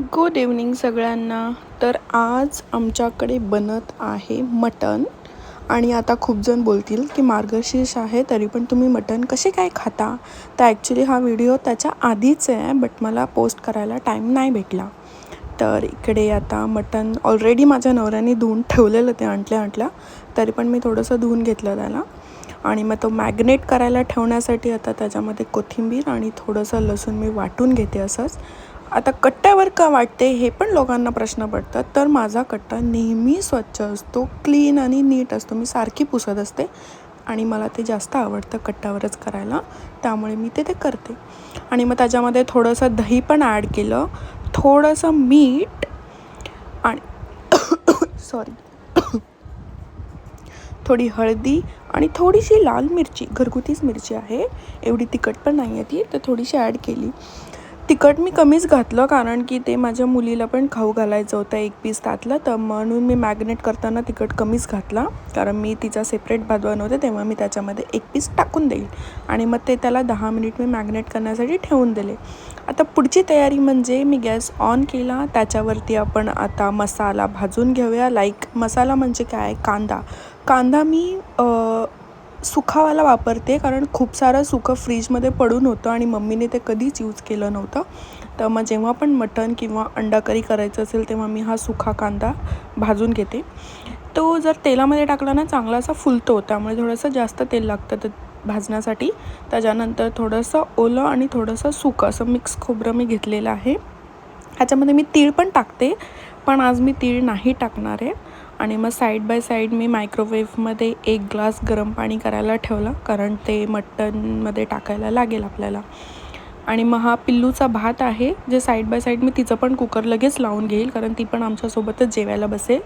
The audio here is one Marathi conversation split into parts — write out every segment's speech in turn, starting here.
गुड इव्हनिंग सगळ्यांना. तर आज आमच्याकडे बनत आहे मटन आणि आता खूप जण बोलतील की मार्गशीर्ष आहे तरी पण तुम्ही मटन कसे काय खाता? तर ॲक्च्युली हा व्हिडिओ त्याच्या आधीच आहे बट मला पोस्ट करायला टाईम नाही भेटला. तर इकडे आता मटन ऑलरेडी माझ्या नवऱ्याने धुवून ठेवलेलं ते अंटल्या अंटल्या तरी पण मी थोडंसं धुवून घेतलं त्याला. आणि मग तो मॅग्नेट करायला ठेवण्यासाठी आता त्याच्यामध्ये कोथिंबीर आणि थोडंसं लसूण मी वाटून घेते असंच. आता कट्ट्यावर का वाटते हे पण लोकांना प्रश्न पडतात. तर माझा कट्टा नेहमी स्वच्छ असतो क्लीन आणि नीट असतो. मी सारखी पुसत असते आणि मला ते जास्त आवडतं कट्ट्यावरच करायला. त्यामुळे मी ते ते करते. आणि मग त्याच्यामध्ये थोडंसं दही पण ॲड केलं. थोडंसं मीठ आणि सॉरी थोडी हळदी आणि थोडीशी लाल मिरची घरगुतीच मिरची आहे. एवढी तिखट पण नाही आहे ती तर थोडीशी ॲड केली. तिखट मी कमीच घातलं कारण की ते माझ्या मुलीला पण खाऊ घालायचं होतं एक पीस त्यातलं. तर म्हणून मी मॅग्नेट करताना तिखट कमीच घातला. कारण मी तिचा सेपरेट भात बनवते तेव्हा मी त्याच्यामध्ये एक पीस टाकून देईल. आणि मग ते त्याला दहा मिनिट मी मॅग्नेट करण्यासाठी ठेवून दिले. आता पुढची तयारी म्हणजे मी गॅस ऑन केला. त्याच्यावरती आपण आता मसाला भाजून घेऊया. लाईक मसाला म्हणजे काय? कांदा. कांदा मी सुखावाला वापरते कारण खूप सारं सुकं फ्रीजमध्ये पडून होतं आणि मम्मीने ते कधीच यूज केलं नव्हतं. तर मग जेव्हा पण मटण किंवा अंडा करी करायचं असेल तेव्हा मी हा सुखा कांदा भाजून घेते. तो जर तेलामध्ये टाकला ना चांगला असा फुलतो त्यामुळे थोडंसं जास्त तेल लागतं तर भाजण्यासाठी. त्याच्यानंतर थोडंसं ओलं आणि थोडंसं सुकं असं मिक्स खोबरं मी घेतलेलं आहे. ह्याच्यामध्ये मी तीळ पण टाकते पण आज मी तीळ नाही टाकणार आहे. आणि मग साईड बाय साईड मी मायक्रोवेव्हमध्ये एक ग्लास गरम पाणी करायला ठेवलं कारण ते मटनमध्ये टाकायला लागेल आपल्याला. आणि मग हा पिल्लूचा भात आहे जे साईड बाय साईड मी तिचं पण कुकर लगेच लावून घेईल कारण ती पण आमच्यासोबतच जेवायला बसेल.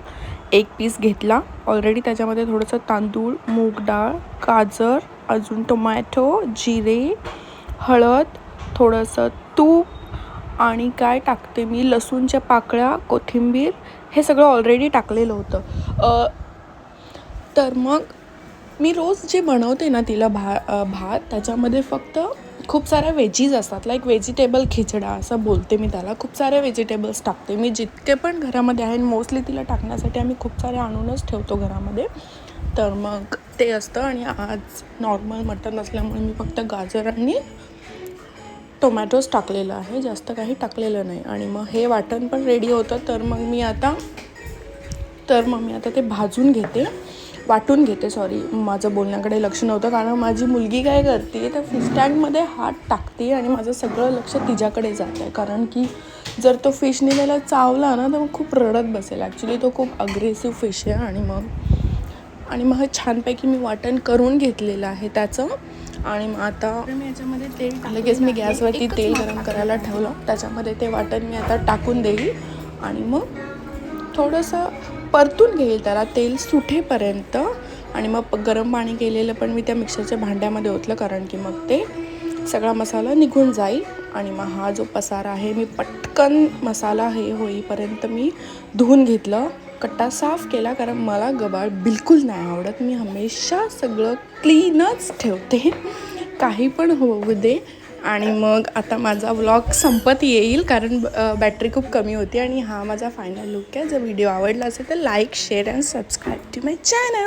एक पीस घेतला. ऑलरेडी त्याच्यामध्ये थोडंसं तांदूळ मूग डाळ गाजर अजून टोमॅटो जिरे हळद थोडंसं तूप आणि काय टाकते मी? लसूणच्या पाकळ्या कोथिंबीर हे सगळं ऑलरेडी टाकलेलं होतं. तर मग मी रोज जे बनवते ना तिला भा भात त्याच्यामध्ये फक्त खूप साऱ्या वेजीज असतात. लाईक व्हेजिटेबल खिचडा असं बोलते मी त्याला. खूप सारे व्हेजिटेबल्स टाकते मी. जितके पण घरामध्ये आहे मोस्टली तिला टाकण्यासाठी आम्ही खूप सारे आणूनच ठेवतो घरामध्ये. तर मग ते असतं आणि आज नॉर्मल मटन असल्यामुळे मी फक्त गाजर आणि टोमॅटोज टाकलेलं आहे. जास्त काही टाकलेलं नाही. आणि मग हे वाटण पण रेडी होतं. तर मग मी आता तर मग मी आता ते भाजून घेते. वाटून घेते सॉरी माझं बोलण्याकडे लक्ष नव्हतं. कारण माझी मुलगी काय करते तर फिश टँकमध्ये हात टाकते आणि माझं सगळं लक्ष तिच्याकडे जात आहे कारण की जर तो फिशने त्याला चावला ना तर मग खूप रडत बसेल. ॲक्च्युली तो खूप अग्रेसिव्ह फिश आहे. आणि मग आणि मग हे छानपैकी मी वाटण करून घेतलेलं आहे त्याचं. आणि मग आता मी याच्यामध्ये तेल लगेच मी गॅसवरती तेल गरम करायला ठेवलं. त्याच्यामध्ये ते वाटण मी आता टाकून देईल. आणि मग थोडंसं परतून घेईल त्याला तेल सुटेपर्यंत आणि मग गरम पाणी केलेलं पण मी त्या मिक्सरच्या भांड्यामध्ये ओतलं कारण की मग ते सगळा मसाला निघून जाईल. आणि मग हा जो पसारा आहे मी पटकन मसाला हे होईपर्यंत मी धुवून घेतलं. कट्टा साफ केला कारण मला गबाळ बिलकुल नाही आवडत. मी हमेशा सगळं क्लीनच ठेवते. काही पण होऊ दे. आणि मग आता माझा व्लॉग संपत येईल कारण बॅटरी खूप कमी होती आणि हा माझा फायनल लुक आहे. जर व्हिडिओ आवडला असेल तर like share and subscribe to my channel